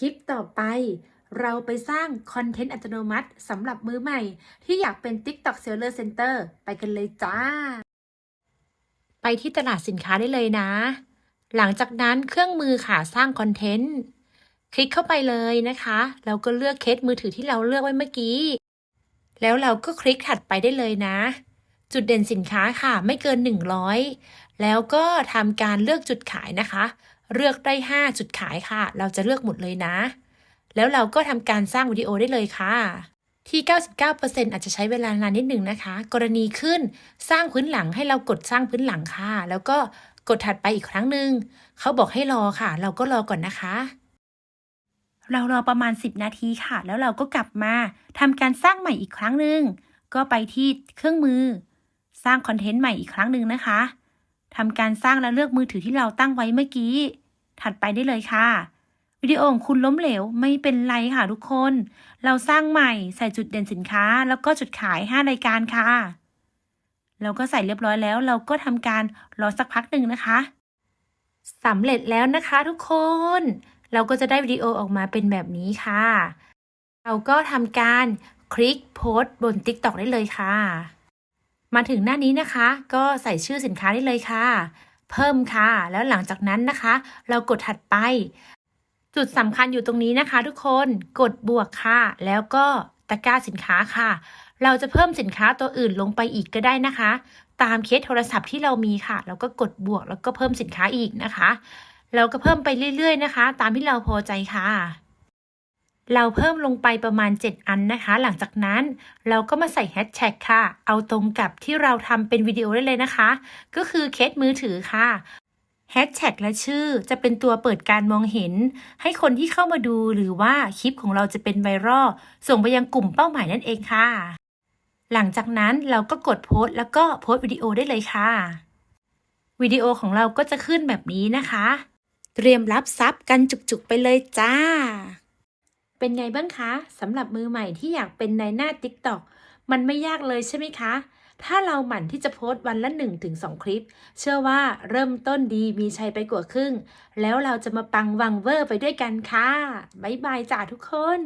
คลิปต่อไป เราไปสร้างคอนเทนต์อัตโนมัติสำหรับมือใหม่ ที่อยากเป็น TikTok Seller Center ไปกันเลยจ้า ไปที่ตลาดสินค้าได้เลยนะ หลังจากนั้นเครื่องมือค่ะสร้างคอนเทนต์ คลิกเข้าไปเลยนะคะเราก็เลือกเคสมือถือที่เราเลือกไว้เมื่อกี้ แล้วเราก็คลิกถัดไปได้เลยนะ จุดเด่นสินค้าค่ะไม่เกิน 100 แล้วก็ทำการเลือกจุดขายนะคะ เลือกได้ 5 จุดขายค่ะ เราจะเลือกหมดเลยนะ แล้วเราก็ทำการสร้างวิดีโอได้เลยค่ะ ที่ 99%อาจจะใช้เวลานานนิดหนึ่งนะคะ กรณีขึ้นสร้างพื้นหลังให้เรากดสร้างพื้นหลังค่ะ แล้วก็กดถัดไปอีกครั้งหนึ่งเขาบอกให้รอค่ะ เราก็รอก่อนนะคะ เรารอประมาณ 10 นาทีค่ะ แล้วเราก็กลับมาทำการสร้างใหม่อีกครั้งหนึ่งก็ไปที่เครื่องมือ สร้างคอนเทนต์ใหม่อีกครั้งหนึ่งนะคะทำการสร้างและเลือกมือถือที่เราตั้งไว้เมื่อกี้ ถัดไปได้เลยค่ะ วิดีโอของคุณล้มเหลวไม่เป็นไรค่ะทุกคน เราสร้างใหม่ใส่จุดเด่นสินค้า แล้วก็จุดขาย 5 รายการค่ะ เราก็ใส่เรียบร้อยแล้ว เราก็ทำการรอสักพักหนึ่งนะคะสำเร็จแล้วนะคะทุกคน เราก็จะได้วิดีโอออกมาเป็นแบบนี้ค่ะ เราก็ทำการคลิกโพสต์บน TikTok ได้เลยค่ะ มาถึงหน้านี้นะคะ ก็ใส่ชื่อสินค้าได้เลยค่ะ เพิ่มค่ะ แล้วหลังจากนั้นนะคะ เรากดถัดไป จุดสำคัญอยู่ตรงนี้นะคะ ทุกคนกดบวกค่ะ แล้วก็ตะกร้าสินค้าค่ะ เราจะเพิ่มสินค้าตัวอื่นลงไปอีกก็ได้นะคะ ตามเคสโทรศัพท์ที่เรามีค่ะ เราก็กดบวกแล้วก็เพิ่มสินค้าอีกนะคะ เราก็เพิ่มไปเรื่อยๆนะคะ ตามที่เราพอใจค่ะ เราเพิ่มลงไปประมาณ 7 อันนะคะ หลังจากนั้นเราก็มาใส่แฮชแท็กค่ะ เอาตรงกับที่เราทำเป็นวิดีโอได้เลยนะคะ ก็คือเคสมือถือค่ะแฮชแท็กและชื่อจะเป็นตัวเปิดการมองเห็น ให้คนที่เข้ามาดูหรือว่าคลิปของเราจะเป็นไวรัลส่งไปยังกลุ่มเป้าหมายนั่นเองค่ะ หลังจากนั้นเราก็กดโพสต์แล้วก็โพสต์วิดีโอได้เลยค่ะ วิดีโอของเราก็จะขึ้นแบบนี้นะคะ เตรียมรับทรัพย์กันจุกๆไปเลยจ้า เป็นไงบ้างคะสำหรับมือใหม่ที่อยากเป็นนายหน้า TikTok มันไม่ยากเลยใช่ไหมคะ ถ้าเราหมั่นที่จะโพสต์วันละ 1-2 คลิป เชื่อว่าเริ่มต้นดีมีชัยไปกว่าครึ่ง แล้วเราจะมาปังวังเวอร์ไปด้วยกันค่ะ บ๊ายบายจ้าทุกคน